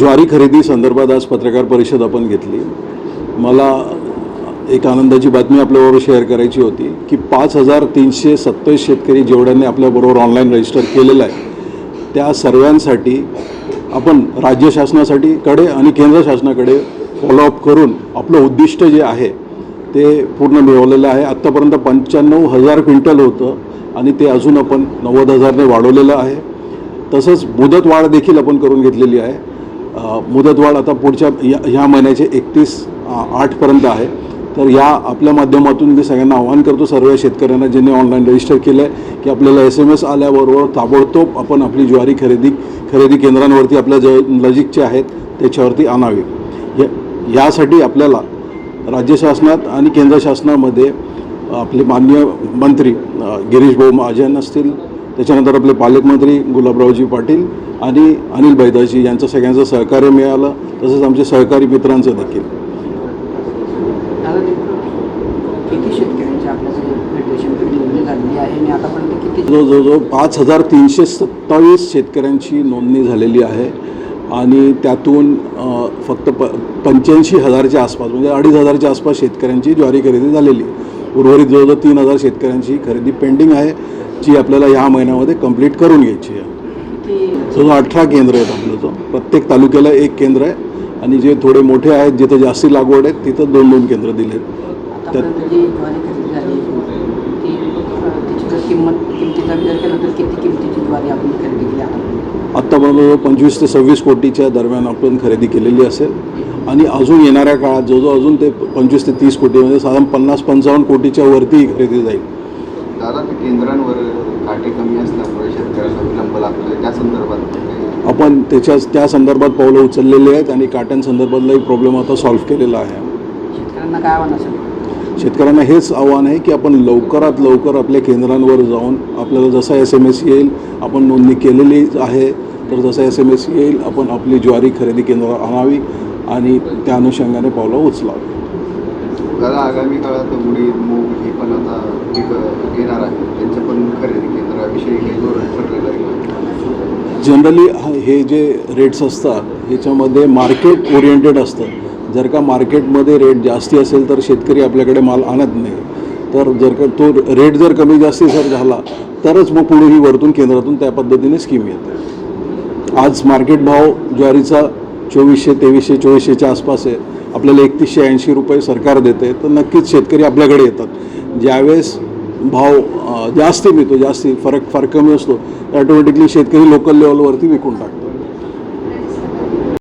ज्वारी खरेदी संदर्भात आज पत्रकार परिषद आपण घेतली. मला एक आनंदाची बातमी आपल्याबरोबर शेअर करायची होती की पाच हजार तीनशे सत्तावीस शेतकरी जेवढ्यांनी आपल्याबरोबर ऑनलाईन रजिस्टर केलेलं आहे त्या सर्वांसाठी आपण राज्य शासनासाठी कडे आणि केंद्र शासनाकडे फॉलोअप करून आपलं उद्दिष्ट जे आहे ते पूर्ण मिळवलेलं आहे. आत्तापर्यंत पंच्याण्णव हजार क्विंटल होतं आणि ते अजून आपण नव्वद हजारने वाढवलेलं आहे. तसंच मुदत वाढ देखील आपण करून घेतलेली आहे. मुदतवाढ आता पुढच्या या ह्या महिन्याचे एकतीस आठपर्यंत आहे. तर या आपल्या माध्यमातून मी सगळ्यांना आवाहन करतो सर्व शेतकऱ्यांना ज्यांनी ऑनलाईन रजिस्टर केलं आहे की आपल्याला एस एम एस आल्याबरोबर ताबडतोब आपण आपली ज्वारी खरेदी खरेदी केंद्रांवरती आपल्या ज नजीकचे आहेत त्याच्यावरती आणावी. या यासाठी आपल्याला राज्य शासनात आणि केंद्र शासनामध्ये आपले माननीय मंत्री गिरीश भाऊ महाजन असतील त्याच्यानंतर आपले पालकमंत्री गुलाबरावजी पाटील आणि अनिल बैदाजी यांचं सगळ्यांचं सहकार्य मिळालं. तसंच आमचे सहकारी मित्रांचं देखील. जवळजवळ पाच हजार तीनशे सत्तावीस शेतकऱ्यांची नोंदणी झालेली आहे. आणि त्यातून फक्त प पंच्याऐंशी हजारच्या आसपास म्हणजे अडीच हजारच्या आसपास शेतकऱ्यांची ज्वारी खरेदी झालेली उर्वरित जवळजवळ तीन हजार शेतकऱ्यांची खरेदी पेंडिंग आहे. जी आपल्याला ह्या महिन्यामध्ये कंप्लीट करून घ्यायची आहे. जवळजवळ अठरा केंद्र आहेत आपलं जो प्रत्येक तालुक्याला एक केंद्र आहे. आणि जे थोडे मोठे आहेत जिथं जास्ती लागवड आहे तिथं दोन दोन केंद्र दिले आहेत. आतापर्यंत जी ज्वारी खरेदी झाली ती अं, तिची जर किंमत किमतीचा विचार केला तर किती किमतीची ज्वारी आपण खरेदी केली आतापर्यंत आत्तापर्यंत पंचवीस ते सव्वीस कोटीच्या दरम्यान आपण खरेदी केलेली असेल. आणि अजून येणाऱ्या काळात जवळजवळ अजून ते पंचवीस ते तीस कोटी म्हणजे साधारण पन्नास पंचावन्न कोटीच्या वरती खरेदी जाईल. दादा ते केंद्रांवर काटे कमी असल्यामुळे शेतकऱ्यांना विलंब लागतोय. त्या संदर्भात आपण त्याच्या त्या संदर्भात पावलं उचललेली आहेत आणि काट्यांसंदर्भातलाही प्रॉब्लेम आता सॉल्व्ह केलेला आहे. शेतकऱ्यांना काय आव्हान असेल? शेतकऱ्यांना हेच आव्हान आहे की आपण लवकरात लवकर आपल्या केंद्रांवर जाऊन आपल्याला जसा एस एम एस येईल आपण नोंदणी केलेली आहे तर जसा एस एम एस येईल आपण आपली ज्वारी खरेदी केंद्रावर आणावी आणि त्या अनुषंगाने पावलं उचलावी. आगामी काळात हे पण आता पिकं येणार आहे. त्यांच्या पण खरेदी केंद्राविषयी काही धोरण ठरलेलं आहे. जनरली हे जे रेट्स असतात ह्याच्यामध्ये मार्केट ओरिएंटेड असतं. जर का मार्केटमध्ये रेट जास्ती असेल तर शेतकरी आपल्याकडे माल आणत नाही. तर जर का तो रेट जर कमी जास्ती जर झाला तरच मग पुढे ही वरतून केंद्रातून त्या पद्धतीने स्कीम येते. आज मार्केट भाव ज्वारीचा चोवीसशे तेवीसशे चोवीसशेच्या आसपास आहे. आपल्याला एकतीसशे ऐंशी रुपये सरकार देते तर नक्कीच शेतकरी आपल्याकडे येतात. ज्यावेळेस भाव जास्ती मिळतो जास्ती फरक फार कमी असतो ऑटोमॅटिकली शेतकरी लोकल लेवलवरती विकून टाकतात